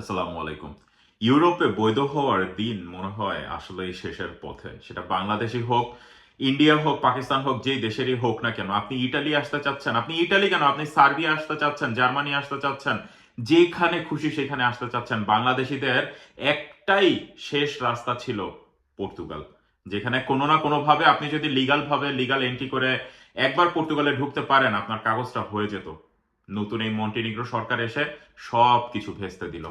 আসসালামু আলাইকুম। ইউরোপে বৈধ হওয়ার দিন মনে হয় আসলেই শেষের পথে। সেটা বাংলাদেশই হোক, ইন্ডিয়া হোক, পাকিস্তান হোক, যেই দেশেরই হোক না কেন। আপনি ইটালি আসতে চাচ্ছেন, আপনি ইটালি কেন? আপনি সার্বিয়া আসতে চাচ্ছেন, জার্মানি আসতে চাচ্ছেন, যেখানে খুশি সেখানে আসতে চাচ্ছেন। বাংলাদেশিদের একটাই শেষ রাস্তা ছিল পর্তুগাল, যেখানে কোনো না কোনো ভাবে আপনি যদি লিগাল ভাবে লিগাল এন্ট্রি করে একবার পর্তুগালে ঢুকতে পারেন, আপনার কাগজটা হয়ে যেত। নতুন এই মন্টিনিগ্রো সরকার এসে সব কিছু ভেস্তে দিল।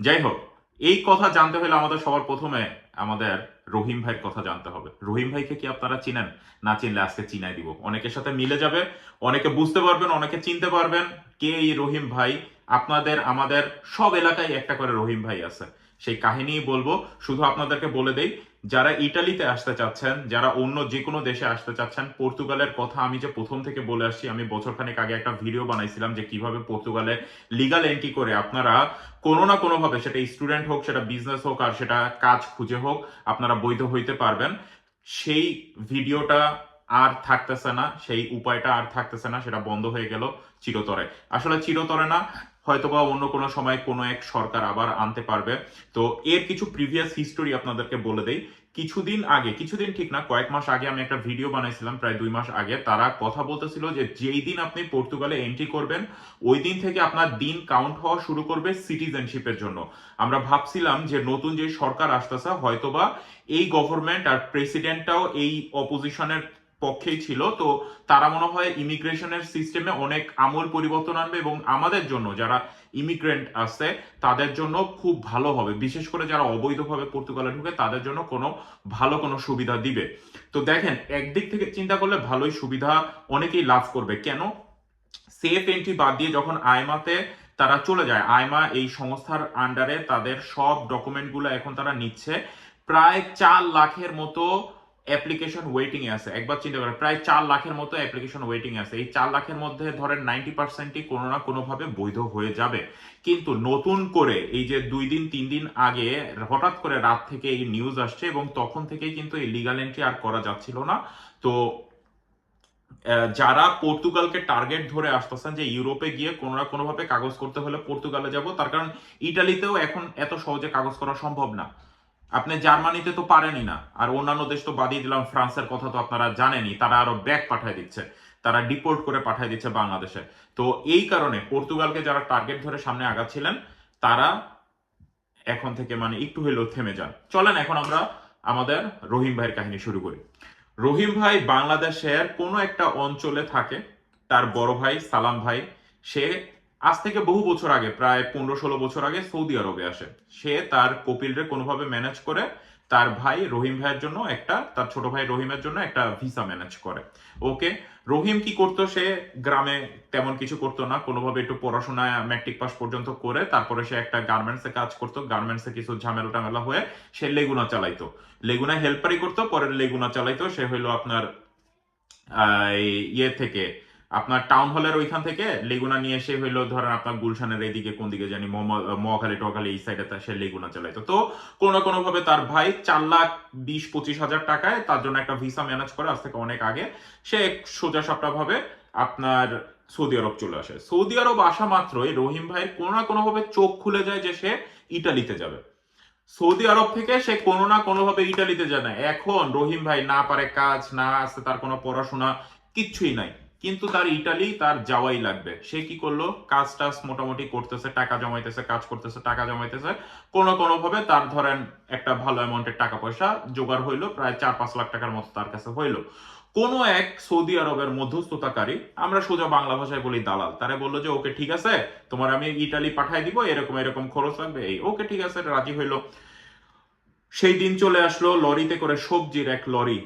যাই হোক এই কথা জানতে হলে আমাদের সবার প্রথমে আমাদের রহিম ভাইয়ের কথা জানতে হবে। রহিম ভাইকে কি আপনারা চিনেন? না চিনলে আজকে চিনাই দিব। অনেকের সাথে মিলে যাবে, অনেকে বুঝতে পারবেন, অনেকে চিনতে পারবেন কে এই রহিম ভাই। আপনাদের, আমাদের সব এলাকায় একটা করে রহিম ভাই আছে। সেই কাহিনী বলব। শুধু আপনাদেরকে বলে দেই যারা ইটালিতে আসতে চাচ্ছেন, যারা অন্য যে কোনো দেশে আসতে চাচ্ছেন, পর্তুগালের কথা আমি যে প্রথম থেকে বলে আসছি, আমি বছরখানেক আগে একটা ভিডিও বানাইছিলাম যে কীভাবে পর্তুগালে লিগাল এন্ট্রি করে আপনারা কোনো না কোনোভাবে, সেটা স্টুডেন্ট হোক, সেটা বিজনেস হোক, আর সেটা কাজ খুঁজে হোক, আপনারা বৈধ হইতে পারবেন। সেই ভিডিওটা আর থাকতেছে না, সেই উপায়টা আর থাকতেছে না, সেটা বন্ধ হয়ে গেল চিরতরে। আসলে চিরতরে না হয়তোবা অন্য কোনো সময় কোনো এক সরকার আবার আনতে পারবে। তো এর কিছু প্রিভিয়াস হিস্টোরি আপনাদেরকে বলে দেই। কিছুদিন আগে, কিছুদিন ঠিক না, কয়েক মাস আগে আমি একটা ভিডিও বানাইছিলাম, প্রায় দুই মাস আগে। তারা কথা বলতেছিল যে যেই দিন আপনি পর্তুগালে এন্ট্রি করবেন, ওই দিন থেকে আপনার দিন কাউন্ট হওয়া শুরু করবে সিটিজেনশিপের জন্য। আমরা ভাবছিলাম যে নতুন যে সরকার আসতেছে, হয়তোবা এই গভর্নমেন্ট আর প্রেসিডেন্টটাও এই অপোজিশনের পক্ষেই ছিল, তো তারা মনে হয় ইমিগ্রেশনের সিস্টেমে অনেক আমূল পরিবর্তন আনবে এবং আমাদের জন্য, যারা ইমিগ্রেন্ট আছে, তাদের জন্য খুব ভালো হবে। বিশেষ করে যারা অবৈধভাবে পর্তুগালে ঢুকে, তাদের জন্য কোনো ভালো কোনো সুবিধা দিবে। তো দেখেন, একদিক থেকে চিন্তা করলে ভালোই সুবিধা অনেকেই লাভ করবে। কেন? সেফ এন্ট্রি বাদ দিয়ে যখন আইমাতে তারা চলে যায়, আইমা এই সংস্থার আন্ডারে তাদের সব ডকুমেন্টগুলো এখন তারা নিচ্ছে। প্রায় চার লাখের মতো অ্যাপ্লিকেশন ওয়েটিং আছে, একবার চিন্তা করেন প্রায় চার লাখের মতো অ্যাপ্লিকেশন ওয়েটিং আছে। এই চার লাখের মধ্যে ধরেন নাইনটি পার্সেন্টই কোনো না কোনোভাবে বৈধ হয়ে যাবে। কিন্তু নতুন করে এই যে দুই দিন, তিন দিন আগে হঠাৎ করে রাত থেকে এই নিউজ আসছে এবং তখন থেকেই কিন্তু এই লিগাল এন্ট্রি আর করা যাচ্ছিল না। তো যারা পর্তুগালকে টার্গেট ধরে আসতেছেন যে ইউরোপে গিয়ে কোনো না কোনোভাবে কাগজ করতে হলে পর্তুগালে যাব, তার কারণ ইটালিতেও এখন এত সহজে কাগজ করা সম্ভব না। আপনি জার্মানিতে তো পারেনই না। আর অন্যান্য দেশ তো বাদিয়ে দিলাম, ফ্রান্সের কথা তো আপনারা জানেনই। তারা আরও ব্যাক পাঠিয়ে দিচ্ছে। তারা ডিপোর্ট করে পাঠিয়ে দিচ্ছে বাংলাদেশে। তো এই কারণে পর্তুগালকে যারা টার্গেট ধরে সামনে আগাচ্ছিলেন, তারা এখন থেকে মানে একটু হলেও থেমে যান। চলেন এখন আমরা আমাদের রহিম ভাইয়ের কাহিনী শুরু করি। রহিম ভাই বাংলাদেশের কোনো একটা অঞ্চলে থাকে, তার বড় ভাই সালাম ভাই, সে আজ থেকে বহু বছর আগে, প্রায় পনেরো ষোলো বছর আগে সৌদি আরবে আসে। সে তার কপিলরে কোনোভাবে ম্যানেজ করে, তার ভাই রহিম ভাইয়ের জন্য একটা, তার ছোট ভাই রহিমের জন্য একটা ভিসা ম্যানেজ করে। ওকে, রহিম কি করতো? সে গ্রামে তেমন কিছু করতো না, কোনোভাবে একটু পড়াশোনা ম্যাট্রিক পাস পর্যন্ত করে, তারপরে সে একটা গার্মেন্টসে কাজ করতো গার্মেন্টসে কিছু ঝামেলা টামেলা হয়ে সে লেগুনা চালাইতো। লেগুনা হেল্পারই করতো, পরে লেগুনা চালাইতো, সে হইল আপনার ইয়ে থেকে আপনার টাউন হলের ওইখান থেকে লেগুনা নিয়ে এসে হইল, ধরেন আপনার গুলশানের এইদিকে কোন দিকে জানি মহাখালী টখালি এই সাইডে সে লেগুনা চালাইতো। তো কোনো না ভাবে তার ভাই চার লাখ বিশ পঁচিশ হাজার টাকায় তার জন্য একটা ভিসা ম্যানেজ করে আজ থেকে অনেক আগে সে সোজা সাপটা ভাবে আপনার সৌদি আরব চলে আসে। সৌদি আরব আসা মাত্রই রহিম ভাইয়ের কোনো না কোনো ভাবে চোখ খুলে যায় যে সে ইটালিতে যাবে। সৌদি আরব থেকে সে কোনো না কোনোভাবে ইটালিতে যায় না। এখন রহিম ভাই না পারে কাজ, না আছে তার কোনো পড়াশোনা, কিচ্ছুই নাই। কিন্তু তার ইটালি তার যাওয়াই লাগবে। সে কি করল? কাজ টাজ মোটামুটি করতেছে, টাকা জমাইতেছে, কাজ করতেছে, টাকা জমাইতেছে। কোনো কোনো ভাবে তার ধরেন একটা ভালো অ্যামাউন্টের টাকা পয়সা জোগাড় হইল, প্রায় চার পাঁচ লাখ টাকার মতো তার কাছে হইল। কোনো এক সৌদি আরবের মধ্যস্থতাকারী, আমরা সোজা বাংলা ভাষায় বলি দালাল, তারা বলল যে, ওকে ঠিক আছে, তোমার আমি ইটালি পাঠাই দিব, এরকম এরকম খরচ লাগবে। এই, ওকে ঠিক আছে, রাজি হইল। সেই দিন চলে আসলো লরিতে করে সবজির এক লরি।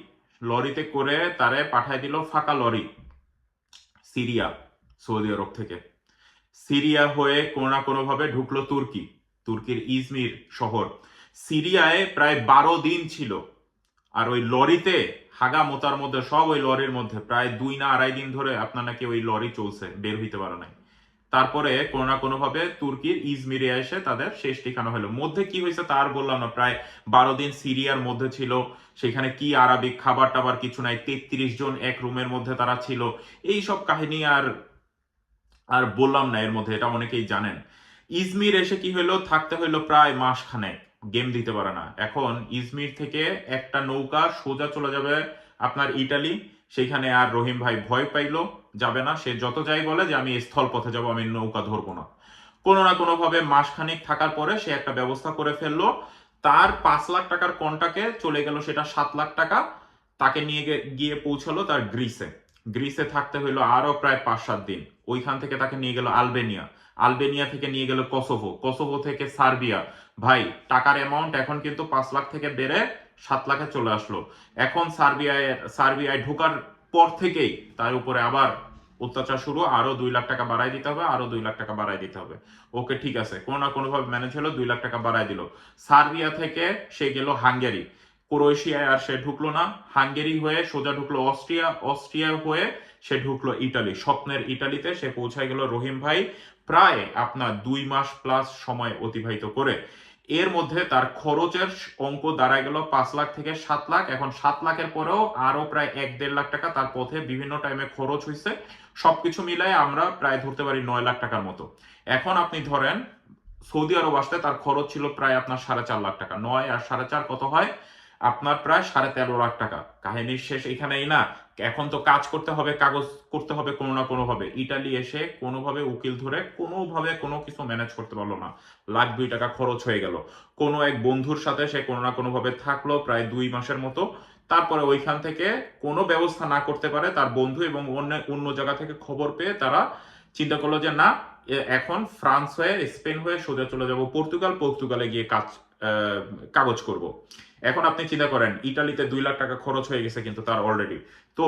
লরিতে করে তারে পাঠাই দিল ফাঁকা লরি। সিরিয়া, সৌদি আরব থেকে। সিরিয়া হয়ে কোনো না কোনো ভাবে ঢুকলো তুর্কি, তুর্কির ইজমির শহর। সিরিয়ায় প্রায় বারো দিন ছিল। আর ওই লরিতে হাগা মোতার মধ্যে, সব ওই লরির মধ্যে, প্রায় দুই না আড়াই দিন ধরে আপনার নাকি ওই লরি চলছে, বের হইতে পারে নাই। তারপরে কোনো না কোনোভাবে তুর্কির ইজমিরে এসে তাদের শেষ ঠিকানা হলো। মধ্যে কি হয়েছে তার বললাম না। প্রায় বারো দিন সিরিয়ার মধ্যে ছিল। সেখানে কি আরবিক খাবার টাবার কিছু নাই। তেত্রিশ জন এক রুমের মধ্যে তারা ছিল। এই সব কাহিনী আর আর বললাম না এর মধ্যে, এটা অনেকেই জানেন। ইজমির এসে কি হলো? থাকতে হইল প্রায় মাস খানেক গেম দিতে পারে না। এখন ইজমির থেকে একটা নৌকা সোজা চলে যাবে আপনার ইটালি সেখানে আর রহিম ভাই ভয় পাইলো, যাবে না। সে যত যাই বলে যে আমি স্থল পথে যাব, আমি নৌকা ধরবো না। কোনো না কোনো ভাবে মাসখানেক থাকার পরে সে একটা ব্যবস্থা করে ফেলল। তার পাঁচ লাখ টাকার কন্টাকে চলে গেল সেটা সাত লাখ টাকা। তাকে নিয়ে গিয়ে পৌঁছালো তার গ্রিসে। গ্রিসে থাকতে হইল আরও প্রায় পাঁচ সাত দিন। ওইখান থেকে তাকে নিয়ে গেল আলবেনিয়া। আলবেনিয়া থেকে নিয়ে গেল কসোভো। কসোভো থেকে সার্বিয়া। ভাই, টাকার অ্যামাউন্ট এখন কিন্তু পাঁচ লাখ থেকে বেড়ে সাত লাখে চলে আসলো। এখন সার্বিয়ায় সার্বিয়ায় ঢোকার পর থেকেই তার উপরে আবার অত্যাচার শুরু, আরও দুই লাখ টাকা বাড়াই দিতে হবে, আরও দুই লাখ টাকা বাড়াই দিতে হবে। ওকে ঠিক আছে, কোনো না কোনো ভাবে ম্যানেজ হলো, দুই লাখ টাকা বাড়াই দিল। সার্বিয়া থেকে সে গেল হাঙ্গেরি। ক্রোয়েশিয়ায় আর সে ঢুকলো না। হাঙ্গেরি হয়ে সোজা ঢুকলো অস্ট্রিয়া অস্ট্রিয়া হয়ে সে ঢুকলো ইটালি। স্বপ্নের ইটালিতে সে পৌঁছায় গেল রহিম ভাই, প্রায় আপনার দুই মাস প্লাস সময় অতিবাহিত করে। এর মধ্যে তার খরচের অঙ্ক দাঁড়ায় গেল পাঁচ লাখ থেকে সাত লাখ। এখন সাত লাখের পরেও আরও প্রায় এক দেড় লাখ টাকা তার পথে বিভিন্ন টাইমে খরচ হয়েছে সবকিছু মিলাই আমরা প্রায় ধরতে পারি নয় লাখ টাকার মতো। এখন আপনি ধরেন, সৌদি আরব আসতে তার খরচ ছিল প্রায় আপনার সাড়ে চার লাখ টাকা। নয় আর সাড়ে চার কত হয়? আপনার প্রায় সাড়ে তেরো লাখ টাকা। কাহিনীর শেষ এখানেই না। এখন তো কাজ করতে হবে, কাগজ করতে হবে কোনো না কোনো ভাবে ইটালি এসে কোনোভাবে উকিল ধরে কোনোভাবে কোনো কিছু ম্যানেজ করতে পারল না। লাখ দুই টাকা খরচ হয়ে গেল। কোনো এক বন্ধুর সাথে সে কোনো না কোনো ভাবে থাকল প্রায় দুই মাসের মতো। তারপরে ওইখান থেকে কোনো ব্যবস্থা না করতে পারে তার বন্ধু এবং অন্য অন্য জায়গা থেকে খবর পেয়ে তারা চিন্তা করল যে, না এখন ফ্রান্স হয়ে, স্পেন হয়ে সোজা চলে যাব। পর্তুগাল, পর্তুগালে গিয়ে কাজ কাগজ করব। এখন আপনি চিন্তা করেন, ইটালিতে দুই লাখ টাকা খরচ হয়ে গেছে কিন্তু তার অলরেডি তো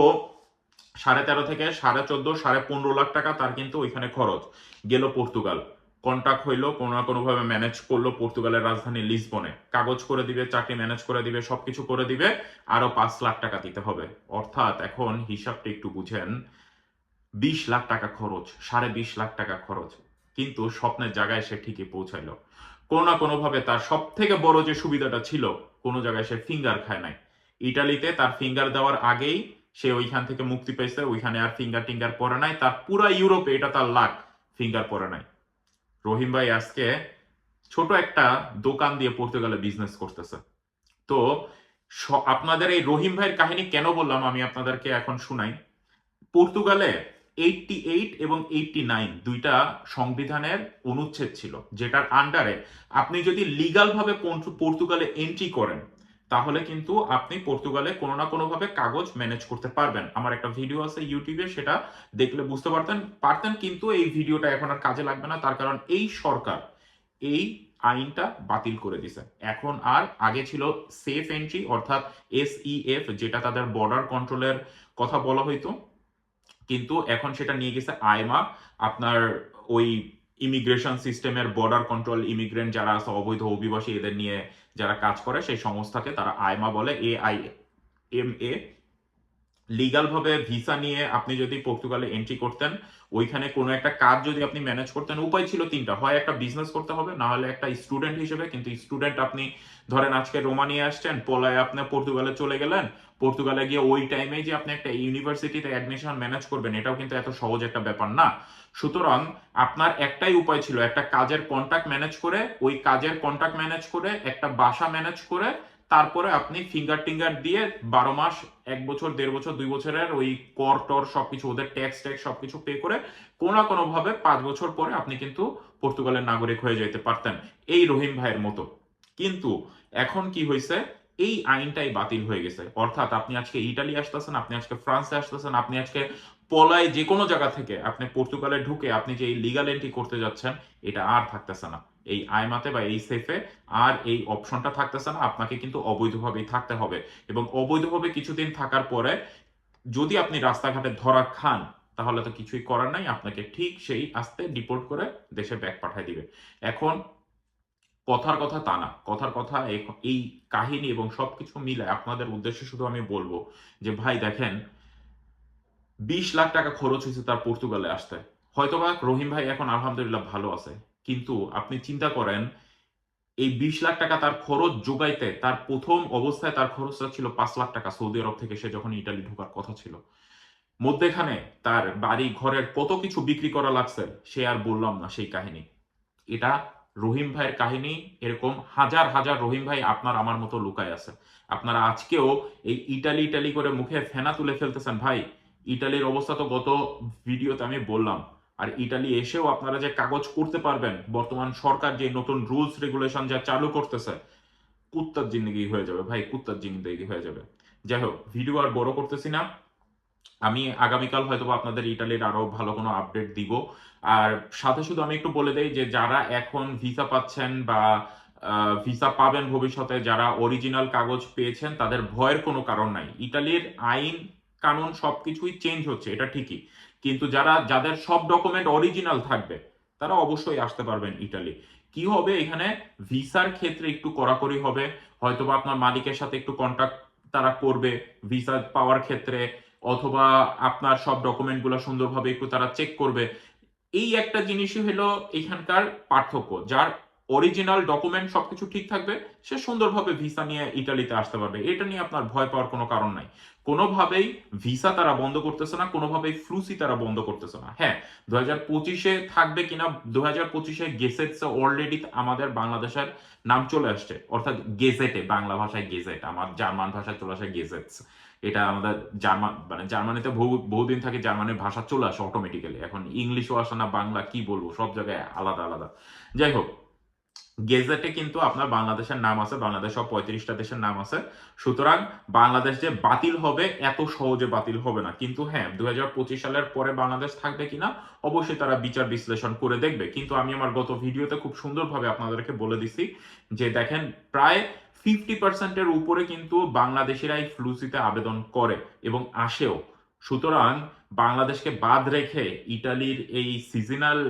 সাড়ে তেরো থেকে সাড়ে চোদ্দ, সাড়ে পনেরো লাখ টাকা তার কিন্তু ওইখানে খরচ। গেল পর্তুগাল। কন্টাক্ট হইল, কোনো না কোনোভাবে ম্যানেজ করল পর্তুগালের রাজধানী লিসবনে। কাগজ করে দিবে, চাকরি ম্যানেজ করে দিবে, সবকিছু করে দিবে, আরও পাঁচ লাখ টাকা দিতে হবে। অর্থাৎ এখন হিসাবটা একটু বুঝেন, বিশ লাখ টাকা খরচ, সাড়ে বিশ লাখ টাকা খরচ। কিন্তু স্বপ্নের জায়গায় সে ঠিকই পৌঁছাইলো। কোনো না কোনো ভাবে তার সব থেকে বড় যে সুবিধাটা ছিল, কোনো জায়গায় সে ফিঙ্গার খায় নাই। ইটালিতে তার ফিঙ্গার দেওয়ার আগেই সে ওইখান থেকে মুক্তি পেয়েছে, ওইখানে আর ফিঙ্গার টিঙ্গার পরে নাই। তার পুরা ইউরোপে এটা তার লাখ ফিঙ্গার পরে নাই। রহিম ভাই আজকে ছোট একটা দোকান দিয়ে পর্তুগালে বিজনেস করতেছে। তো আপনাদের এই রহিম ভাইয়ের কাহিনী কেন বললাম আমি আপনাদেরকে এখন শুনাই? পর্তুগালে এইটটি এইট এবং এইটটি নাইন দুইটা সংবিধানের অনুচ্ছেদ ছিল, যেটার আন্ডারে আপনি যদি লিগাল ভাবে পর্তু- পর্তুগালে এন্ট্রি করেন, তাহলে কিন্তু আপনি পর্তুগালে কোনো না কোনো ভাবে কাগজ ম্যানেজ করতে পারবেন। আমার একটা ভিডিও আছে ইউটিউবে, সেটা দেখলে বুঝতে পারতেন। পারতেন কিন্তু এই ভিডিওটা এখন আর কাজে লাগবে না, তার কারণ এই সরকার এই আইনটা বাতিল করে দিছে এখন আর আগে ছিল সেফ এন্ট্রি অর্থাৎ এসইএফ যেটা তাদের বর্ডার কন্ট্রোলের কথা বলা হইতো। কিন্তু এখন সেটা নিয়ে গেছে আইমা আপনার ওই ইমিগ্রেশন সিস্টেমের বর্ডার কন্ট্রোল ইমিগ্রেন্ট যারা আছে, অবৈধ অভিবাসী এদের নিয়ে যারা কাজ করে, সেই সংস্থাকে তারা আইমা বলে A I M A legal ভাবে ভিসা নিয়ে আপনি যদি পর্তুগালে এন্ট্রি করতেন, ওইখানে কোনো একটা কাজ যদি আপনি ম্যানেজ করতেন, উপায় ছিল তিনটা। হয় একটা বিজনেস করতে হবে, না হলে একটা স্টুডেন্ট হিসেবে, কিন্তু স্টুডেন্ট আপনি ধরেন আজকে রোমানিয়া আসছেন, পোলায় আপনি পর্তুগালে চলে গেলেন পর্তুগালে গিয়ে ওই টাইমে যে আপনি একটা ইউনিভার্সিটিতে অ্যাডমিশন ম্যানেজ করবেন, এটাও কিন্তু এত সহজ একটা ব্যাপার না। সুতরাং আপনার একটাই উপায় ছিল, একটা কাজের কন্ট্যাক্ট ম্যানেজ করে, ওই কাজের কন্ট্যাক্ট ম্যানেজ করে, একটা বাসা ম্যানেজ করে তারপরে আপনি ফিঙ্গার টিঙ্গার দিয়ে বারো মাস, এক বছর, দেড় বছর, দুই বছরের ওই কর টর সবকিছু, ওদের ট্যাক্স ট্যাক্স সবকিছু পে করে কোনো না কোনো ভাবে পাঁচ বছর পরে আপনি কিন্তু পর্তুগালের নাগরিক হয়ে যেতে পারতেন। এই রহিম ভাইয়ের মতো। কিন্তু এখন কি হয়েছে এই আইনটাই বাতিল হয়ে গেছে। অর্থাৎ আপনি আজকে ইটালি আসতেছেন, আপনি আজকে ফ্রান্সে আসতেছেন, আপনি আজকে পলায় যে কোনো জায়গা থেকে আপনি পর্তুগালে ঢুকে আপনি যে এই লিগাল এন্ট্রি করতে যাচ্ছেন, এটা আর থাকতেছে না। এই আইমাতে বা এই সেফে আর এই অপশনটা থাকতেছে না, আপনাকে কিন্তু অবৈধভাবেই থাকতে হবে। এবং অবৈধভাবে কিছুদিন থাকার পরে যদি আপনি রাস্তাঘাটে ধরা খান, তাহলে তো কিছুই করার নাই, আপনাকে ঠিক সেই আস্তে ডিপোর্ট করে দেশে ব্যাক পাঠিয়ে দিবে। এখন কথার কথা তা না। কথার কথা এই কাহিনী এবং সবকিছু মিলে আপনাদের উদ্দেশ্যে শুধু আমি বলব যে, ভাই দেখেন, বিশ লাখ টাকা খরচ হয়েছে তার পর্তুগালে আসতে। হয়তোবা রহিম ভাই এখন আলহামদুলিল্লাহ ভালো আছে। কিন্তু আপনি চিন্তা করেন, এই বিশ লাখ টাকা তার খরচ যোগাইতে, তার প্রথম অবস্থায় তার খরচটা ছিল পাঁচ লাখ টাকা সৌদি আরব থেকে সে যখন ইটালি ঢোকার কথা ছিল। মধ্যেখানে তার বাড়ি, ঘরের কত কিছু বিক্রি করা লাগছে, সে আর বললাম না সেই কাহিনী। এটা রহিম ভাইয়ের কাহিনী, এরকম হাজার হাজার রহিম ভাই আপনার আমার মতো লুকায় আছে। আপনারা আজকেও এই ইটালি ইটালি করে মুখে ফেনা তুলে ফেলতেছেন। ভাই, ইটালির অবস্থা তো গত ভিডিওতে আমি বললাম। আর ইটালি এসেও আপনারা যে কাগজ করতে পারবেন, বর্তমান সরকার যে নতুন রুলস রেগুলেশন যা চালু করতেছে, কুত্তার জিন্দগি হয়ে যাবে ভাই, কুত্তার জিন্দগি হয়ে যাবে। যাই হোক ভিডিও আর বড় করতেছি না। আমি আগামীকাল হয়তো আপনাদের ইটালির আরও ভালো কোনো আপডেট দিব। আর সাথে শুধু আমি একটু বলে দেই যে যারা এখন ভিসা পাচ্ছেন বা ভিসা পাবেন ভবিষ্যতে, যারা অরিজিনাল কাগজ পেয়েছেন, তাদের ভয়ের কোনো কারণ নাই। ইটালির আইন, কানুন সবকিছুই চেঞ্জ হচ্ছে, এটা ঠিকই। কিন্তু যারা, যাদের সব ডকুমেন্ট অরিজিনাল থাকবে, তারা অবশ্যই আসতে পারবেন ইটালি কি হবে এখানে? ভিসার ক্ষেত্রে একটু কড়াকড়ি হবে। হয়তোবা আপনার মালিকের সাথে একটু কন্ট্যাক্ট তারা করবে ভিসা পাওয়ার ক্ষেত্রে, অথবা আপনার সব ডকুমেন্টগুলো সুন্দরভাবে একটু তারা চেক করবে। এই একটা জিনিসই হলো এখানকার পার্থক্য। যার অরিজিনাল ডকুমেন্ট সবকিছু ঠিক থাকবে, সে সুন্দরভাবে ভিসা নিয়ে ইটালিতে আসতে পারবে। এটা নিয়ে আপনার ভয় পাওয়ার কোনো কারণ নাই। কোনোভাবেই ভিসা তারা বন্ধ করতেছে না, কোনোভাবেই ফ্লুসি তারা বন্ধ করতেছে না। হ্যাঁ দু হাজার পঁচিশে থাকবে কিনা দু হাজার পঁচিশে গেসেটস অলরেডি আমাদের বাংলাদেশের নাম চলে আসছে। অর্থাৎ গেজেটে, বাংলা ভাষায় গেজেট, আমার জার্মান ভাষায় চলে আসে গেজেটস। এটা আমাদের জার্মান মানে জার্মানিতে বহু, বহুদিন থাকে জার্মানির ভাষা চলে আসে অটোমেটিক্যালি এখন ইংলিশও আসে না, বাংলা কি বলব, সব জায়গায় আলাদা আলাদা। যাই হোক গেজেটে কিন্তু আপনার বাংলাদেশের নাম আছে, বাংলাদেশ সব পঁয়ত্রিশটা দেশের নাম আছে। সুতরাং বাংলাদেশ যে বাতিল হবে, এত সহজে বাতিল হবে না। কিন্তু হ্যাঁ দু হাজার পঁচিশ সালের পরে বাংলাদেশ থাকবে কিনা, অবশ্যই তারা বিচার বিশ্লেষণ করে দেখবে। কিন্তু আমি আমার গত ভিডিওতে খুব সুন্দরভাবে আপনাদেরকে বলে দিছি যে দেখেন, প্রায় ফিফটি পার্সেন্টের উপরে কিন্তু বাংলাদেশিরাই ফ্লুসিতে আবেদন করে এবং আসেও। সুতরাং বাংলাদেশকে বাদ রেখে ইটালির এই সিজনাল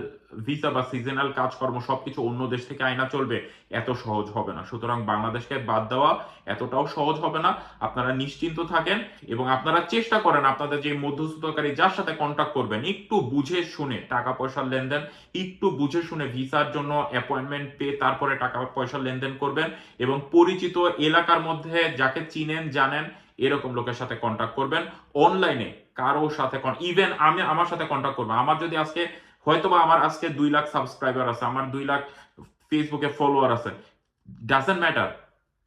ভিসা বা সিজনাল কাজকর্ম সবকিছু অন্য দেশ থেকে আয়না চলবে, এত সহজ হবে না। সুতরাং বাংলাদেশকে বাদ দেওয়া এতটাও সহজ হবে না। আপনারা নিশ্চিন্ত থাকেন এবং আপনারা চেষ্টা করেন আপনাদের যে মধ্যস্থতাকারী যার সাথে কন্ট্যাক্ট করবেন, একটু বুঝে শুনে টাকা পয়সার লেনদেন, একটু বুঝে শুনে ভিসার জন্য অ্যাপয়েন্টমেন্ট পেয়ে তারপরে টাকা পয়সার লেনদেন করবেন এবং পরিচিত এলাকার মধ্যে যাকে চিনেন, জানেন, এরকম লোকের সাথে কন্ট্যাক্ট করবেন। অনলাইনে কারও সাথে ইভেন আমি আমার সাথে কন্ট্যাক্ট করব। আমার যদি আজকে, হয়তোবা আমার আজকে দুই লাখ সাবস্ক্রাইবার আছে, আমার দুই লাখ ফেসবুকে ফলোয়ার আছে। ডাজেন্ট ম্যাটার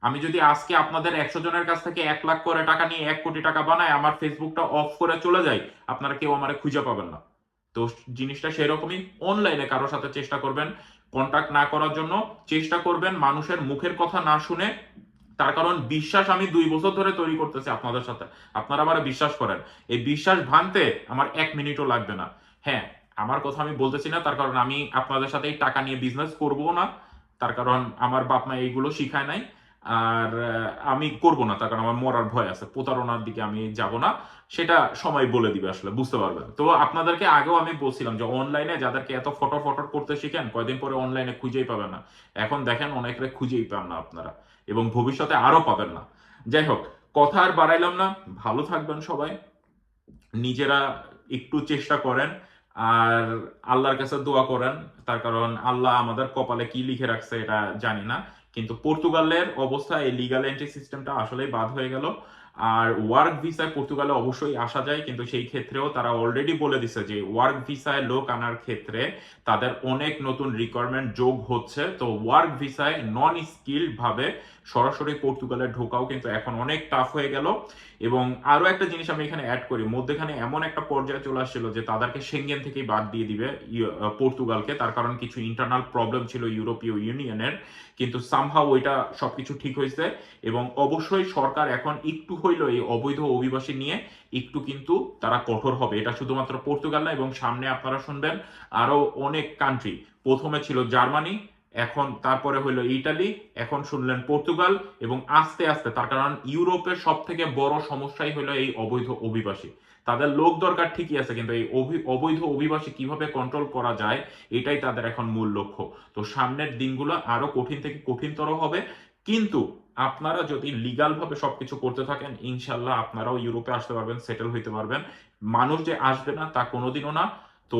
আমি যদি আজকে আপনাদের একশো জনের কাছ থেকে এক লাখ করে টাকা নিয়ে এক কোটি টাকা বানাই, আমার ফেসবুকটা অফ করে চলে যাই, আপনারা কেউ আমারে খুঁজে পাবেন না। তো জিনিসটা সেরকমই অনলাইনে কারোর সাথে চেষ্টা করবেন। কন্ট্যাক্ট না করার জন্য চেষ্টা করবেন মানুষের মুখের কথা না শুনে তার কারণ বিশ্বাস আমি দুই বছর ধরে তৈরি করতেছি আপনাদের সাথে। আপনারা আমার বিশ্বাস করেন। এই বিশ্বাস ভাঙতে আমার এক মিনিটও লাগবে না। হ্যাঁ আমার কথা আমি বলতেছি না, তার কারণ আমি আপনাদের সাথে এই টাকা নিয়ে বিজনেস করব না। তার কারণ আমার বাপ মা এইগুলো শিখায় নাই। আর আমি করব না, তার কারণ আমার মরার ভয় আছে। প্রতারণার দিকে আমি যাব না। সেটা সময় বলে দিবে আসলে, বুঝতে পারবেন। তো আপনাদেরকে আগেও আমি বলছিলাম যে অনলাইনে যাদেরকে এত ফটো ফটো করতে শিখেন, কয়দিন পরে অনলাইনে খুঁজেই পাবেন না। এখন দেখেন অনেকরে খুঁজেই পান না আপনারা। এবং ভবিষ্যতে আরও পাবেন না। যাই হোক, কথা আর বাড়াইলাম না। ভালো থাকবেন সবাই। নিজেরা একটু চেষ্টা করেন আর আল্লাহর কাছে দোয়া করেন। তার কারণ আল্লাহ আমাদের কপালে কি লিখে রাখছে এটা জানি না। কিন্তু পর্তুগালের অবস্থা, এই লিগাল এন্ট্রি সিস্টেমটা আসলেই বাদ হয়ে গেল। আর ওয়ার্ক ভিসায় পর্তুগালে অবশ্যই আসা যায়, কিন্তু সেই ক্ষেত্রেও তারা অলরেডি বলে দিছে যে ওয়ার্ক ভিসায় লোক আনার ক্ষেত্রে তাদের অনেক নতুন রিকোয়ারমেন্ট যোগ হচ্ছে। তো ওয়ার্ক ভিসায় নন স্কিল্ড ভাবে সরাসরি পর্তুগালে ঢোকাও কিন্তু এখন অনেক টাফ হয়ে গেল। এবং আরও একটা জিনিস আমি এখানে অ্যাড করি, মধ্যেখানে এমন একটা পর্যায়ে চলে আসছিল যে তাদেরকে সেঙ্গেন থেকেই বাদ দিয়ে দিবে পর্তুগালকে। তার কারণ কিছু ইন্টারনাল প্রবলেম ছিল ইউরোপীয় ইউনিয়নের, কিন্তু সামহাও ওইটা সবকিছু ঠিক হয়েছে। এবং অবশ্যই সরকার এখন একটু হইল এই অবৈধ অভিবাসী নিয়ে, একটু কিন্তু তারা কঠোর হবে। এটা শুধুমাত্র পর্তুগাল না, এবং সামনে আপনারা শুনবেন আরও অনেক কান্ট্রি প্রথমে ছিল জার্মানি, এখন তারপরে হইল ইটালি, এখন শুনলেন পর্তুগাল, এবং আস্তে আস্তে, তার কারণ ইউরোপের সব থেকে বড় সমস্যাই হলো এই অবৈধ অভিবাসী। তাদের লোক দরকার ঠিকই আছে, কিন্তু এই অবৈধ অভিবাসী কীভাবে কন্ট্রোল করা যায়, এটাই তাদের এখন মূল লক্ষ্য। তো সামনের দিনগুলো আরও কঠিন থেকে কঠিনতর হবে, কিন্তু আপনারা যদি লিগাল ভাবে সবকিছু করতে থাকেন ইনশাল্লাহ আপনারাও ইউরোপে আসতে পারবেন সেটেল হইতে পারবেন। মানুষ যে আসবে না, তা কোনোদিনও না। তো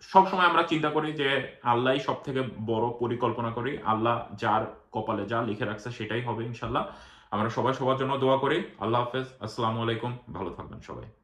সবসময় আমরা চিন্তা করি যে আল্লাহ সব থেকে বড় পরিকল্পনা করি। আল্লাহ যার কপালে যা লিখে রাখছে সেটাই হবে ইনশাল্লাহ আমরা সবাই সবার জন্য দোয়া করি। আল্লাহ হাফেজ। আসসালামু আলাইকুম। ভালো থাকবেন সবাই।